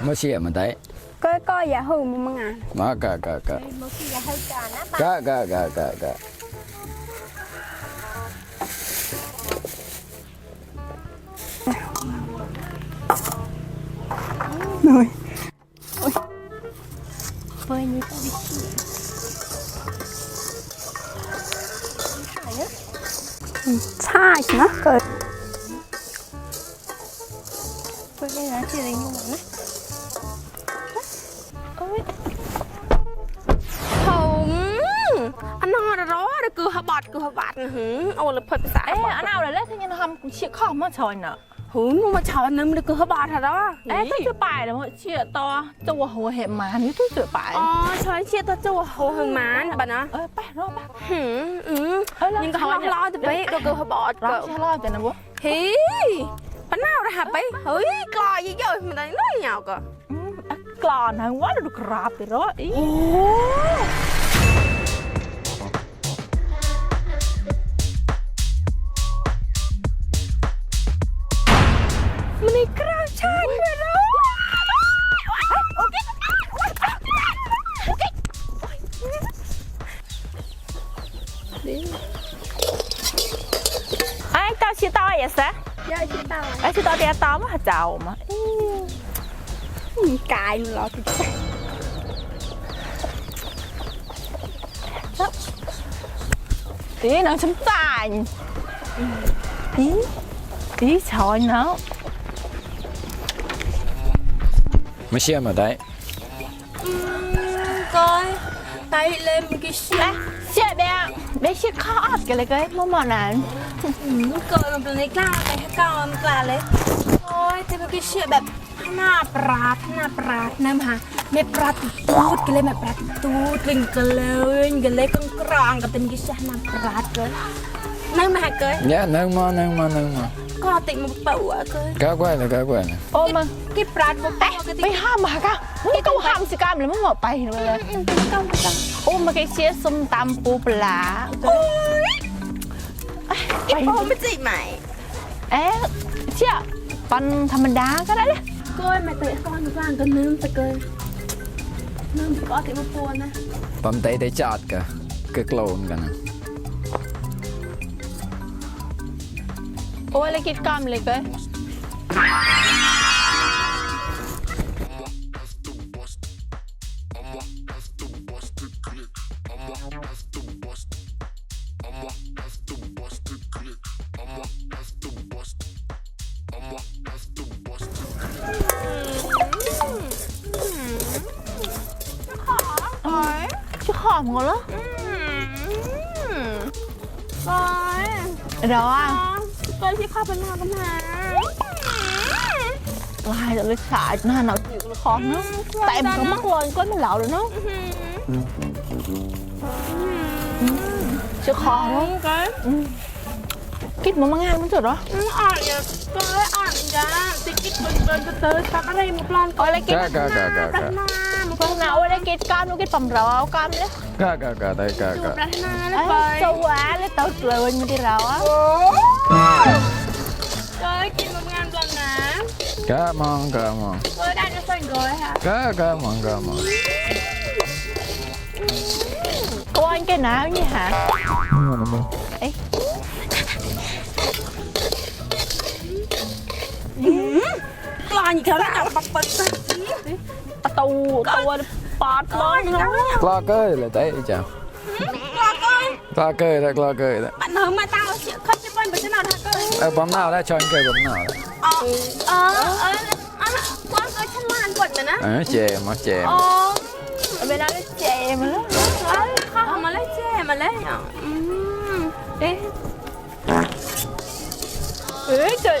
mới xịa mà đấy Coi coi giả hư mà măng à mà cả cả cả một khi là hơi tròn á bà cả cả cả cả cả Rồi phơi như tao đi chị Phải á Sai nó cười phơi cái lá chị lấy ngon lắm ôi ร้อนกูฮบัดกูฮบัดนะหืมเอาเลยเพิ่มภาษา ê anh nào là lấy thế nhân hầm cũng chịu khó mà trời nè หูมึงมาชอนนึงเลยกูฮบัดฮะร้อ ê tôi chưa bài là mọi chuyện to cho vào hồ hệ mà như tôi chưa bài อ๋อชอนเชียตัวจูโหหึงมันบ้านะ ê bài rồi bài หืมอืม ê ยังก็ฮอกล้อจะไปก็กูฮบัดก็ rồi xe lo cho nó bố เฮ้ยปนาวนะฮะไปเฮ้ยกลอยเยอะๆมันได้น้อยเหงาก็ còn hàng quá là được rạp rồi đó ý โอ้มัน ai tao chia to vậy sao ย่อยชิ้นเต่า ai chia to thì to mà hả chào mà กายมันรอติดใจ tí nó chấm tàn tí tí trời nó mới xịa mà đấy ก้อยไตเลยมันกี่เชี่ย Chị bé bé chị khó cái này cái món món này เกิดมันเป็นในกล้าไปให้ก้าวมันกล้าเลย โอ้ยแต่มันกี่เชี่ยแบบหน้าปราดหน้าปราดนะมาไม่ปราดตูดกันเลยไม่ปราดตูดกันกันเลยกันเลยกังกรางกับเป็นกี่เชี่ยหน้าปราดเกินนั่งมาเกิน dạ nâng mà nâng mà nâng mà กอติงมุกเป่าะกกาวกว่านะก้ากว่านะโอ้มากี่ปราดบุกเตะไปห้ามมาค่ะมึงก็ห้ามสิกามเลยมึงบอกไปเลยโอ้มาแกเชียร์ส้มตำปูปลาโอ้ยไอ้โอ้ไม่จีบใหม่เอ๊ะเชี่ยปันธรรมดาก็ได้เลยก้อยมาเตะก้อนกลางก็นึ่งตะเกยนึ่งก็ติมาปวนะปันเตะได้จอดกะก็โกลนกันนะ कोणाला किती कामले काय จะขอบเหรอร้อยร้อย เข้าไปนอนกันนะ Lại rồi cái xả nó nào chịu nó khó nữa Tại em có mắc lên có nó lạo rồi nó Chứ khó lắm ก้อย Kít mà mang ăn nó rồi đó อ่อนอย่าก้อยอ่อนจ้าติดกิ๊กเบิร์นเบิร์นเตอร์สักอะไรมาปลอนก้อย Ôi lấy kít cá cá cá cá ปรั cá ชนามา Con nào ôi lấy kít cam nó kít bầm rau cam đấy cá cá cá đây cá ป cá รัชนาแล้ว Ê, ก้อย sâu quá lấy tao rồi mình đi rau á ก้อยกินมางานปลอนนะ cá mong cá mong ก้อยได้จะใส่ก้อยค่ะ cá cá mong cá mong Cô anh cái nào như hả Ê ปลอนอีกแล้วจับปักปัก ปัก tù tù bọt lên nó lo cơ là đấy chào ปลอนก้อย lo cơ đó lo cơ đó ปันเหิมมาตาเสียเขาจะปลอนไปชนะทักก้อย ờ, bấm nào đó cho anh cây bấm nào đó อ๋อเออเอออันก้อยก้อยฉันลานกดไปนะ ờ chè mà chè อ๋อ bên đó nó chè mà nó เอ้ยเข้ามาเลยเจ๊มาเลยอะอืม Ê Ê trời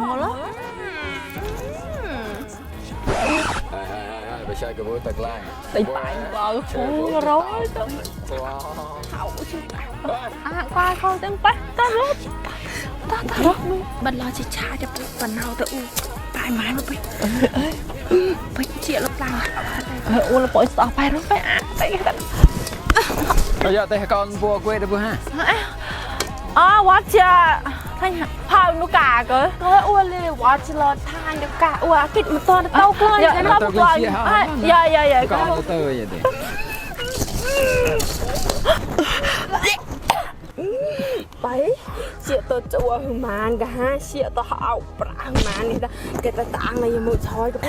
ของหมดแล้วไปใช้กับมือตะกร้าไปตายว้าโอ้ร้อนจังเขาชิอะกว่าเขาเต็มไปตาลุบตาตาลบมึงบัดรอชิชาจะปุ๊บบันเราตะอูตายไม้มาไปเฮ้ยไปเจียรถลางเอออูเราปล่อยต่อไปรถไปอะไปกันเราจะแต่ก่อนบัวกล้วยได้ปุ๊บฮะอ๋อวัดจ้า ให้พาวนุกาก็ก็อ้วนเลยวอชลอดทานเกาอ้วนกิดมาตอนเต้าเกลือนะเราบอกว่าอย่าอย่าอย่าก็เตยอย่าเด็กไปเสียตัวจัวหมานกะฮะเสียตัวเอาปลาหงมานนี่ละแกตะตางเลยยังมือช้อยกับ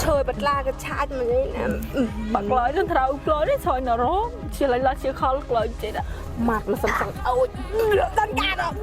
เชยบัดลากระชากมันนี่นะบักลอยจนเรากลอยได้ชอยนรกเชี่ออไรล่ะเชื่อเขากลอยเจ็ดอะมัดมาสั่สังเอาดันการออก